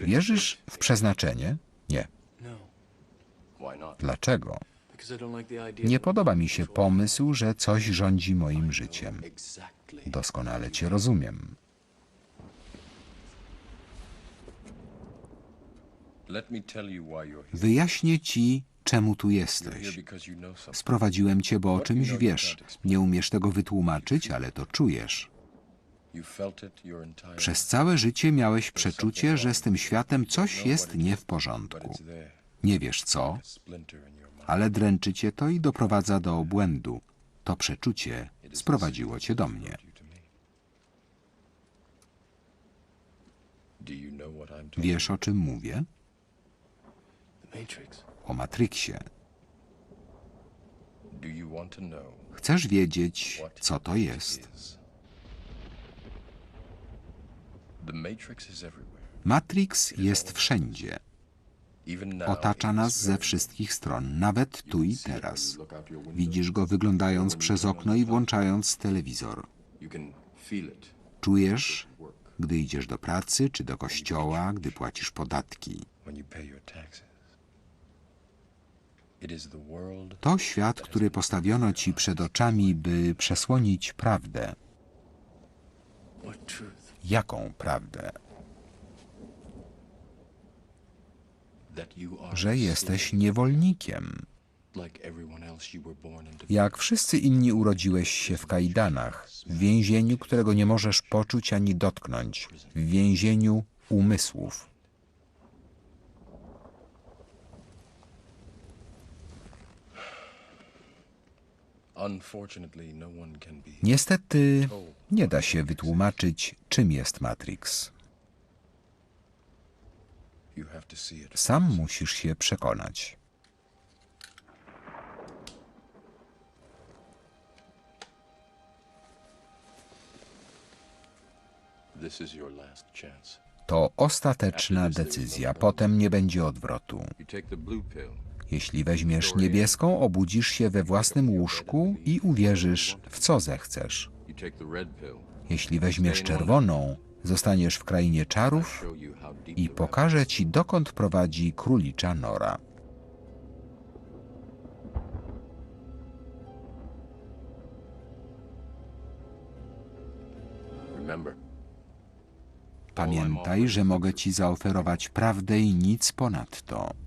Wierzysz w przeznaczenie? Nie. Not? Dlaczego? Nie podoba mi się pomysł, że coś rządzi moim życiem. Doskonale cię rozumiem. Wyjaśnię ci, czemu tu jesteś. Sprowadziłem cię, bo o czymś wiesz. Nie umiesz tego wytłumaczyć, ale to czujesz. Przez całe życie miałeś przeczucie, że z tym światem coś jest nie w porządku. Nie wiesz co, ale dręczy cię to i doprowadza do obłędu. To przeczucie sprowadziło cię do mnie. Wiesz o czym mówię? O Matrixie. Chcesz wiedzieć, co to jest? Matrix jest wszędzie. Otacza nas ze wszystkich stron, nawet tu i teraz. Widzisz go wyglądając przez okno i włączając telewizor. Czujesz, gdy idziesz do pracy czy do kościoła, gdy płacisz podatki. To świat, który postawiono ci przed oczami, by przesłonić prawdę. What truth? Jaką prawdę? Że jesteś niewolnikiem. Jak wszyscy inni urodziłeś się w kajdanach, w więzieniu, którego nie możesz poczuć ani dotknąć, w więzieniu umysłów. Niestety nie da się wytłumaczyć, czym jest Matrix. Sam musisz się przekonać. To ostateczna decyzja, potem nie będzie odwrotu. Jeśli weźmiesz niebieską, obudzisz się we własnym łóżku i uwierzysz w co zechcesz. Jeśli weźmiesz czerwoną, zostaniesz w krainie czarów i pokażę ci, dokąd prowadzi królicza nora. Pamiętaj, że mogę ci zaoferować prawdę i nic ponadto.